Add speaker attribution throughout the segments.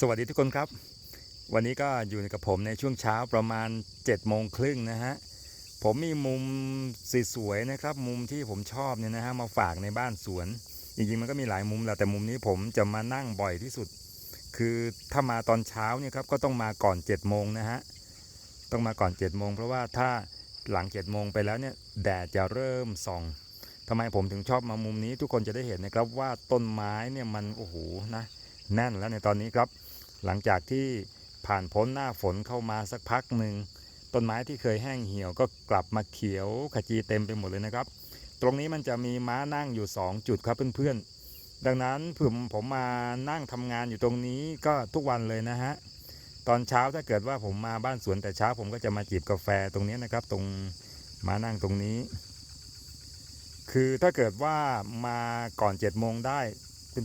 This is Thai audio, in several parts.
Speaker 1: สวัสดีทุกคนครับ วันนี้ก็อยู่กับผมในช่วงเช้าประมาณ7จ็ดโมงครึ่งนะฮะ ผมมีมุมสวยๆนะครับ มุมที่ผมชอบเนี่ยนะฮะมาฝากในบ้านสวน จริงๆมันก็มีหลายมุมแหละแต่มุมนี้ผมจะมานั่งบ่อยที่สุด คือถ้ามาตอนเช้าเนี่ยครับก็ต้องมาก่อน7จ็ดโมงนะฮะ ต้องมาก่อน7จ็ดโมงเพราะว่าถ้าหลัง7จ็ดโมงไปแล้วเนี่ยแดดจะเริ่มส่องทำไมผมถึงชอบมามุมนี้ทุกคนจะได้เห็นนะครับว่าต้นไม้เนี่ยมันโอ้โหนะแน่นแล้วในตอนนี้ครับ หลังจากที่ผ่านพ้นหน้าฝนเข้ามาสักพักหนึ่งต้นไม้ที่เคยแห้งเหี่ยวก็กลับมาเขียวขจีเต็มไปหมดเลยนะครับ ตรงนี้มันจะมีม้านั่งอยู่ 2 จุดครับเพื่อนๆ ดังนั้นผมผมมานั่งทำงานอยู่ตรงนี้ก็ทุกวันเลยนะฮะตอนเช้าถ้าเกิดว่าผมมาบ้านสวนแต่เช้าผมก็จะมาจีบกาแฟตรงนี้นะครับ ตรงม้านั่งตรงนี้ คือถ้าเกิดว่ามาก่อน7จ็ดโมงได้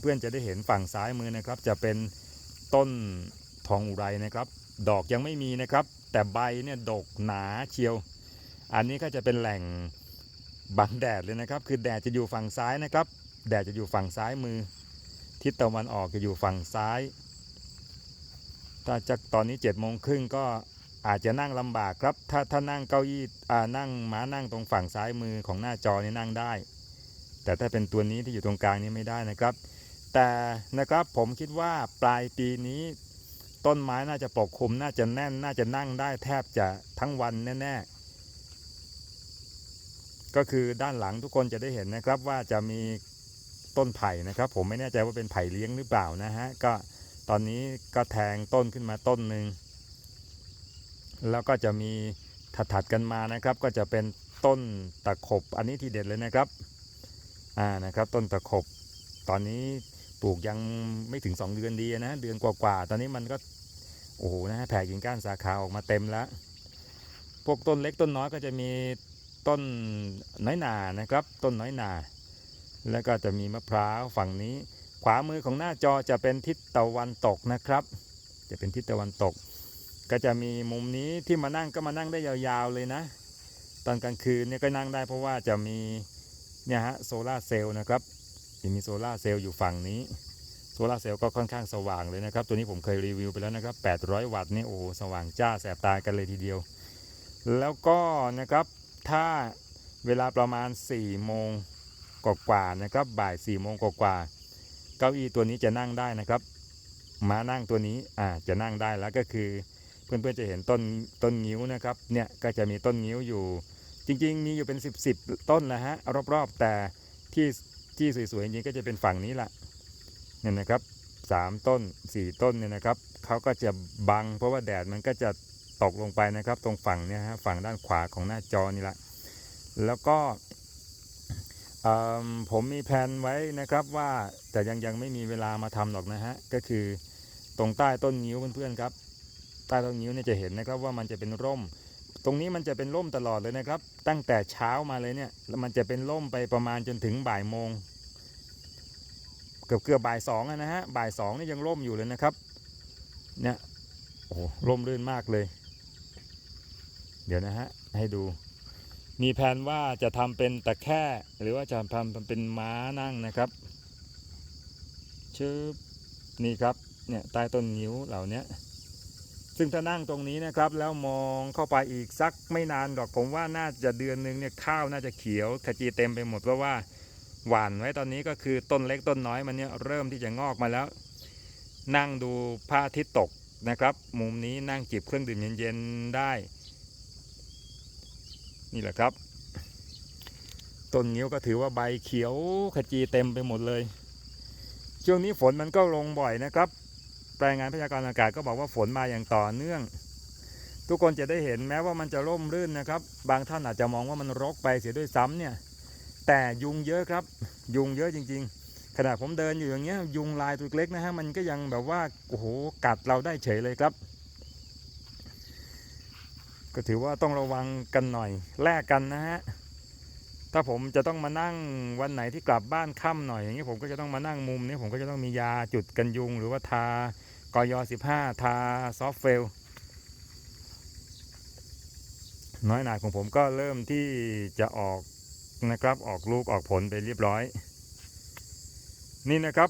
Speaker 1: เพื่อนๆจะได้เห็นฝั่งซ้ายมือนะครับ จะเป็น ต้นทองอุไรนะครับ ดอกยังไม่มีนะครับ แต่ใบเนี่ยดกหนาเชียว อันนี้ก็จะเป็นแหล่งบังแดดเลยนะครับ คือแดดจะอยู่ฝั่งซ้ายนะครับ แดดจะอยู่ฝั่งซ้ายมือ ทิศตะวันออกจะอยู่ฝั่งซ้ายถ้าจากตอนนี้7จ็ดโมงครึ่งก็อาจจะนั่งลำบากครับ ถ้าถ้านั่งเก้าอี้อ่านั่งม้านั่งตรงฝั่งซ้ายมือของหน้าจอนี่นั่งได้ แต่ถ้าเป็นตัวนี้ที่อยู่ตรงกลางนี่ไม่ได้นะครับ แต่นะครับผมคิดว่าปลายปีนี้ต้นไม้น่าจะปกคลุมน่าจะแน่นน่าจะนั่งได้แทบจะทั้งวันแน่ๆ ก็คือด้านหลังทุกคนจะได้เห็นนะครับว่าจะมีต้นไผ่นะครับ ผมไม่แน่ใจว่าเป็นไผ่เลี้ยงหรือเปล่านะฮะก็ตอนนี้ก็แทงต้นขึ้นมาต้นหนึ่งแล้วก็จะมีถัดๆกันมานะครับ ก็จะเป็นต้นตะขบอันนี้ทีเด็ดเลยนะครับอ่านะครับ ต้นตะขบตอนนี้ ปลูกยังไม่ถึง 2 เดือนดีนะเดือนกว่าๆตอนนี้มันก็โอ้โหนะแผ่กิ่งก้านสาขาออกมาเต็มแล้ว พวกต้นเล็กต้นน้อยก็จะมีต้นน้อยหนานะครับ ต้นน้อยหนา แล้วก็จะมีมะพร้าวฝั่งนี้ ขวามือของหน้าจอจะเป็นทิศตะวันตกนะครับ จะเป็นทิศตะวันตก ก็จะมีมุมนี้ที่มานั่งก็มานั่งได้ยาวๆเลยนะ ตอนกลางคืนเนี่ยก็นั่งได้เพราะว่าจะมีเนี่ยฮะโซลาร์เซลล์นะครับ จะมีโซลาเซลล์อยู่ฝั่งนี้ โซลาเซลล์ก็ค่อนข้างสว่างเลยนะครับ ตัวนี้ผมเคยรีวิวไปแล้วนะครับ 800 วัตต์นี่โอ้สว่างจ้าแสบตากันเลยทีเดียว แล้วก็นะครับถ้าเวลาประมาณ 4 โมงกว่าๆนะครับ บ่าย 4 โมงกว่าๆเก้าอี้ตัวนี้จะนั่งได้นะครับม้านั่งตัวนี้อ่าจะนั่งได้แล้วก็คือ เพื่อนๆจะเห็นต้นต้นงิ้วนะครับเนี่ยก็จะมีต้นงิ้วอยู่ จริงๆ มีอยู่เป็น 10 10ต้นนะฮะรอบๆ แต่ที่ ที่สวยๆจริงๆก็จะเป็นฝั่งนี้แหละเนี่ยนะครับสามต้นสี่ต้นเนี่ยนะครับเขาก็จะบัง เพราะว่าแดดมันก็จะตกลงไปนะครับ ตรงฝั่งเนี่ยฮะฝั่งด้านขวาของหน้าจอนี่แหละแล้วก็ผมมีแผนไว้นะครับว่าแต่ยังยังไม่มีเวลามาทำหรอกนะฮะก็คือตรงใต้ต้นงิ้วเพื่อนๆครับใต้ต้นงิ้วเนี่ยจะเห็นนะครับว่ามันจะเป็นร่ม รงนี้มันจะเป็นร่มตลอดเลยนะครับ ตั้งแต่เช้ามาเลยเนี่ยแล้วมันจะเป็นร่มไปประมาณจนถึงบ่ายโมง เกือบเกือบบ่ายสองนะฮะบ่ายสองนี่ยังร่มอยู่เลยนะครับ เนี่ยโอ้ร่มรื่นมากเลย เดี๋ยวนะฮะให้ดู มีแผนว่าจะทำเป็นตะแคร่หรือว่าจะทำเป็นม้านั่งนะครับชื่อนี่ครับเนี่ยใต้ต้นนิ้วเหล่าเนี้ย ซึ่งถ้านั่งตรงนี้นะครับ แล้วมองเข้าไปอีกสักไม่นานหรอกผมว่าน่าจะเดือนหนึ่งเนี่ยข้าวน่าจะเขียวขจีเต็มไปหมดเพราะว่าหว่านไว้ตอนนี้ก็คือต้นเล็กต้นน้อยมันเนี่ยเริ่มที่จะงอกมาแล้ว นั่งดูพระอาทิตย์ตกนะครับ มุมนี้นั่งจิบเครื่องดื่มเย็นๆได้ นี่แหละครับต้นนิ้วก็ถือว่าใบเขียวขจีเต็มไปหมดเลย ช่วงนี้ฝนมันก็ลงบ่อยนะครับ รายงานพยากรณ์อากาศก็บอกว่าฝนมาอย่างต่อเนื่อง ทุกคนจะได้เห็นแม้ว่ามันจะร่มรื่นนะครับ บางท่านอาจจะมองว่ามันรกไปเสียด้วยซ้ำเนี่ย แต่ยุงเยอะครับ ยุงเยอะจริง ๆ ขณะผมเดินอยู่อย่างเงี้ยยุงลายตัวเล็กนะฮะมันก็ยังแบบว่าโอ้โหกัดเราได้เฉยเลยครับ ก็ถือว่าต้องระวังกันหน่อยแลกกันนะฮะถ้าผมจะต้องมานั่งวันไหนที่กลับบ้านค่ำหน่อยอย่างนี้ผมก็จะต้องมานั่งมุมนี้ผมก็จะต้องมียาจุดกันยุงหรือว่าทา กอย15ทาซอฟเฟล น้อยหนาของผมก็เริ่มที่จะออกนะครับออกลูกออกผลไปเรียบร้อย นี่นะครับ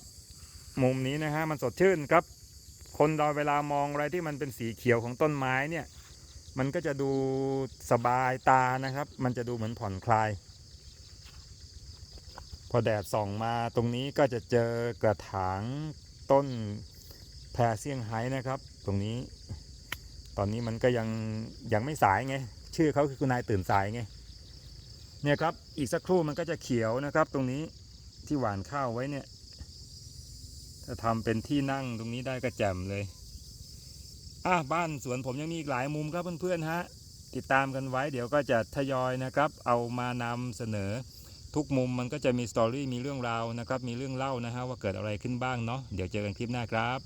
Speaker 1: มุมนี้นะฮะมันสดชื่นครับ คนเราเวลามองอะไรที่มันเป็นสีเขียวของต้นไม้เนี่ย มันก็จะดูสบายตานะครับ มันจะดูเหมือนผ่อนคลาย พอแดดส่องมาตรงนี้ก็จะเจอกระถางต้น แพรเซี่ยงไฮ้นะครับ ตรงนี้ ตอนนี้มันก็ยังยังไม่สายไง ชื่อเขาคือคุณนายตื่นสายไง เนี่ยครับ อีกสักครู่มันก็จะเขียวนะครับ ตรงนี้ที่หวานข้าวไว้เนี่ย ถ้าทำเป็นที่นั่งตรงนี้ได้ก็แจ่มเลยอะบ้านสวนผมยังมีอีกหลายมุมครับเพื่อนๆฮะ ติดตามกันไว้เดี๋ยวก็จะทยอยนะครับ เอามานำเสนอทุกมุมมันก็จะมีสตอรี่มีเรื่องราวนะครับ มีเรื่องเล่านะฮะว่าเกิดอะไรขึ้นบ้างเนาะเดี๋ยวเจอกันคลิปหน้าครับ